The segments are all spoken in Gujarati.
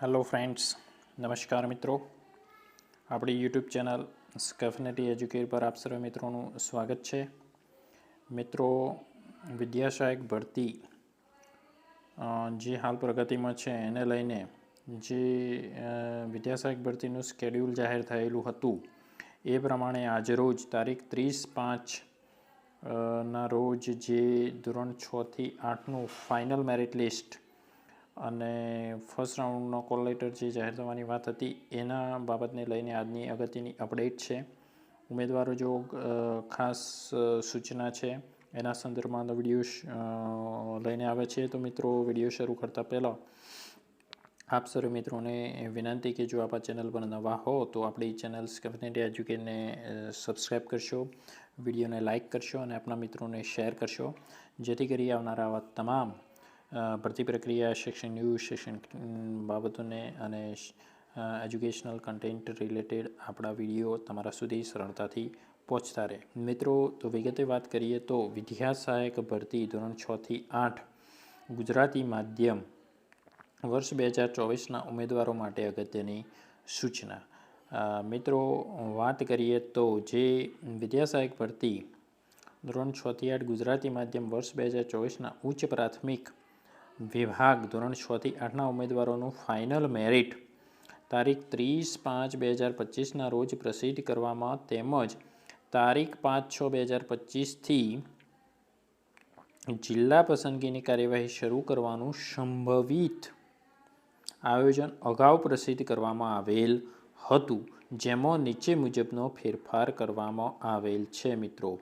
હેલો ફ્રેન્ડ્સ નમસ્કાર મિત્રો. આપણી યુટ્યુબ ચેનલ સ્કેફનેટી એજ્યુકેટ પર આપ સર્વે મિત્રોનું સ્વાગત છે. મિત્રો, વિદ્યાશાયક ભરતી જે હાલ પ્રગતિમાં છે, એને લઈને જે વિદ્યાશાયક ભરતીનું સ્કેડ્યુલ જાહેર થયેલું હતું, એ પ્રમાણે આજરોજ તારીખ ત્રીસ પાંચ ના રોજ જે ધોરણ છથી આઠનું ફાઇનલ મેરિટ લિસ્ટ અને ફર્સ્ટ રાઉન્ડનો કોલ લેટર જે જાહેર થવાની વાત હતી, એના બાબતને લઈને આજની અગત્યની અપડેટ છે. ઉમેદવારો જો ખાસ સૂચના છે, એના સંદર્ભમાં વીડિયો લઈને આવે છે. તો મિત્રો વીડિયો શરૂ કરતાં પહેલાં આપ સર્વે મિત્રોને વિનંતી કે જો આપ આ ચેનલ પર નવા હો, તો આપણી ચેનલ સ્કેફનેટી એજ્યુકેટને સબસ્ક્રાઈબ કરશો વિડીયોને લાઇક કરશો અને આપણા મિત્રોને શેર કરશો. જેથી કરી આવનારા આવા તમામ ભરતી શિક્ષણ ન્યૂઝ, શિક્ષણ બાબતોને અને એજ્યુકેશનલ કન્ટેન્ટ રિલેટેડ આપણા વીડિયો તમારા સુધી સરળતાથી પહોંચતા રહે. મિત્રો, તો વિગતે વાત કરીએ તો વિદ્યા સહાયક ભરતી ધોરણ છથી આઠ ગુજરાતી માધ્યમ વર્ષ બે હજાર ચોવીસના ઉમેદવારો માટે અગત્યની સૂચના. મિત્રો, વાત કરીએ તો જે વિદ્યા સહાયક ભરતી ધોરણ છથી આઠ ગુજરાતી માધ્યમ વર્ષ બે હજાર ચોવીસના ઉચ્ચ પ્રાથમિક વિભાગ ધોરણ છથી આઠના ઉમેદવારોનું ફાઇનલ મેરિટ તારીખ ત્રીસ પાંચ બે હજાર પચીસના રોજ પ્રસિદ્ધ કરવામાં તેમજ તારીખ પાંચ છ બે હજાર પચીસથી જિલ્લા પસંદગીની કાર્યવાહી શરૂ કરવાનું સંભવિત આયોજન અગાઉ પ્રસિદ્ધ કરવામાં આવેલ હતું, જેમાં નીચે મુજબનો ફેરફાર કરવામાં આવેલ છે મિત્રો.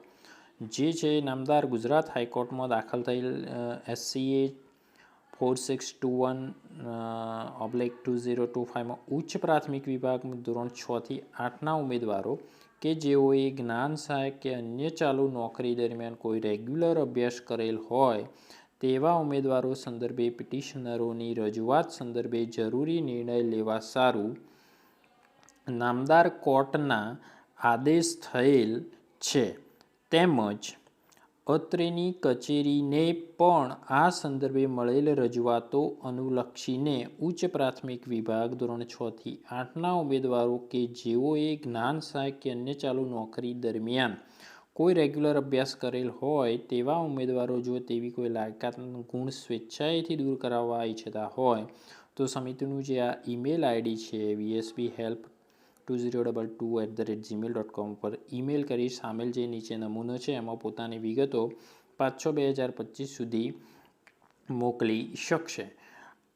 જે છે નામદાર ગુજરાત હાઈકોર્ટમાં દાખલ થયેલ SCA four six two one oblique two zero two ફાઇવમાં ઉચ્ચ પ્રાથમિક વિભાગ ધોરણ છથી આઠના ઉમેદવારો કે જેઓએ જ્ઞાન સહાયક કે અન્ય ચાલુ નોકરી દરમિયાન કોઈ રેગ્યુલર અભ્યાસ કરેલ હોય, તેવા ઉમેદવારો સંદર્ભે પિટિશનરોની રજૂઆત સંદર્ભે જરૂરી નિર્ણય લેવા સારું. નામદાર કોર્ટના આદેશ થયેલ છે. તેમજ અત્રેની કચેરીને પણ આ સંદર્ભે મળેલ રજૂઆતો અનુલક્ષીને ઉચ્ચ પ્રાથમિક વિભાગ ધોરણ છથી આઠના ઉમેદવારો કે જેઓએ જ્ઞાન સહાયક કે અન્ય ચાલુ નોકરી દરમિયાન કોઈ રેગ્યુલર અભ્યાસ કરેલ હોય તેવા ઉમેદવારો જો તેવી કોઈ લાયકાત ગુણ સ્વેચ્છાએથી દૂર કરાવવા ઈચ્છતા હોય, તો સમિતિનું જે આ ઈમેલ આઈડી છે VSB help two zero double two at the rate gmail dot com પર ઈમેલ કરી સામેલ જે નીચે નમૂનો છે, એમાં પોતાની વિગતો પાંચ છ બે હજાર પચીસ સુધી મોકલી શકશે.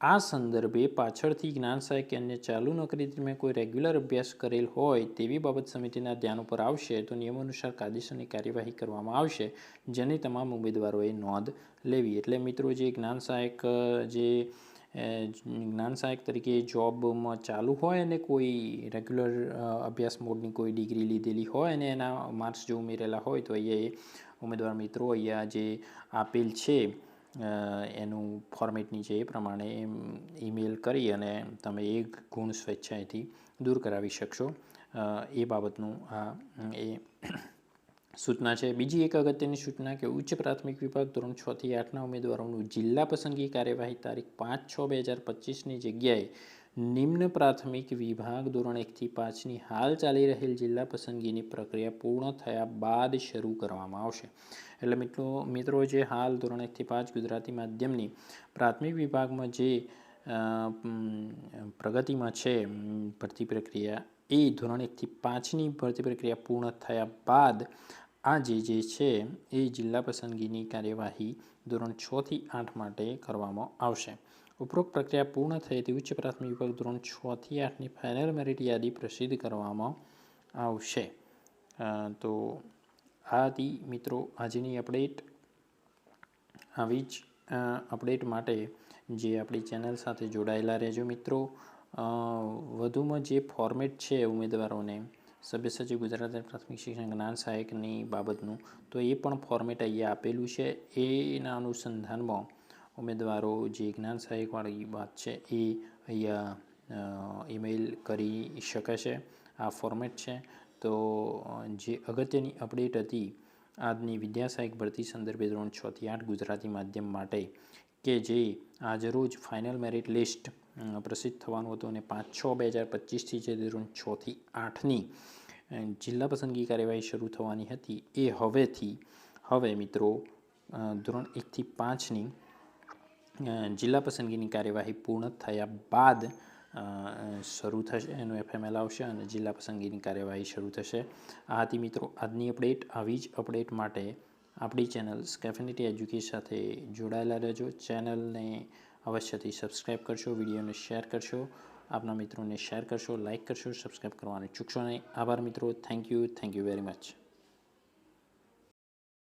આ સંદર્ભે પાછળથી જ્ઞાન સહાયક અન્ય ચાલુ નોકરી કોઈ રેગ્યુલર અભ્યાસ કરેલ હોય તેવી બાબત સમિતિના ધ્યાન ઉપર આવશે તો નિયમ અનુસાર કાયદેસરની કાર્યવાહી કરવામાં આવશે, જેની તમામ ઉમેદવારોએ નોંધ લેવી. એટલે મિત્રો, જે જ્ઞાન સહાયક જે જ્ઞાન સહાયક તરીકે જોબમાં ચાલુ હોય અને કોઈ રેગ્યુલર અભ્યાસ મોડની કોઈ ડિગ્રી લીધેલી હોય અને એના માર્ક્સ જો ઉમેરેલા હોય તો અહીંયા એ ઉમેદવાર મિત્રો અહીંયા જે આપેલ છે એનું ફોર્મેટની છે એ પ્રમાણે ઈમેલ કરી અને તમે એ ગુણ સ્વેચ્છાએથી દૂર કરાવી શકશો. એ બાબતનું આ, એ સૂચના છે. બીજી એક અગત્યની સૂચના કે ઉચ્ચ પ્રાથમિક વિભાગ ધોરણ છ થી આઠના ઉમેદવારોનું જિલ્લા પસંદગી કાર્યવાહી તારીખ પાંચ છ બે હજાર પચીસની જગ્યાએ નિમ્ન પ્રાથમિક વિભાગ ધોરણ એકથી પાંચની હાલ ચાલી રહેલ જિલ્લા પસંદગીની પ્રક્રિયા પૂર્ણ થયા બાદ શરૂ કરવામાં આવશે. એટલે મિત્રો મિત્રો જે હાલ ધોરણ એકથી પાંચ ગુજરાતી માધ્યમની પ્રાથમિક વિભાગમાં જે પ્રગતિમાં છે ભરતી પ્રક્રિયા એ ધોરણ એકથી પાંચની ભરતી પ્રક્રિયા પૂર્ણ થયા બાદ આજે જે છે એ જિલ્લા પસંદગીની કાર્યવાહી ધોરણ છથી આઠ માટે કરવામાં આવશે. ઉપરોક્ત પ્રક્રિયા પૂર્ણ થયેથી ઉચ્ચ પ્રાથમિક વિભાગ ધોરણ છથી આઠની ફાઇનલ મેરિટ યાદી પ્રસિદ્ધ કરવામાં આવશે. તો આ હતી મિત્રો આજની અપડેટ આવી જ અપડેટ માટે જે આપણી ચેનલ સાથે જોડાયેલા રહેજો મિત્રો. વધુમાં જે ફોર્મેટ છે ઉમેદવારોને સભ્ય ગુજરાત પ્રાથમિક શિક્ષણ જ્ઞાન સહાયકની બાબતનું, તો એ પણ ફોર્મેટ અહીંયા આપેલું છે. એના અનુસંધાનમાં ઉમેદવારો જે જ્ઞાન સહાયકવાળી વાત છે એ અહીંયા ઈમેલ કરી શકે છે આ ફોર્મેટ છે. તો જે અગત્યની અપડેટ હતી, આજની વિદ્યા સહાયક ભરતી સંદર્ભે ધોરણ છથી આઠ ગુજરાતી માધ્યમ માટે કે જે આજરોજ ફાઇનલ મેરિટ લિસ્ટ પ્રસિદ્ધ થવાનું હતું અને પાંચ છ બે હજાર પચીસથી જે ધોરણ છથી આઠની જિલ્લા પસંદગી કાર્યવાહી શરૂ થવાની હતી. એ હવેથી, હવે મિત્રો ધોરણ એકથી પાંચની જિલ્લા પસંદગીની કાર્યવાહી પૂર્ણ થયા બાદ શરૂ થશે, એનું એફએમએલ આવશે અને જિલ્લા પસંદગીની કાર્યવાહી શરૂ થશે. આ હતી મિત્રો આજની અપડેટ આવી જ અપડેટ માટે આપણી ચેનલ સ્કેફિનિટી એજ્યુકેશન સાથે જોડાયેલા રહેજો. ચેનલને અવશ્યથી સબસ્ક્રાઈબ કરશો વિડીયોને શેર કરશો આપના મિત્રોને શેર કરશો લાઇક કરશો સબસ્ક્રાઈબ કરવાનું ચૂકશો નહીં. આભાર મિત્રો. Thank you thank you very much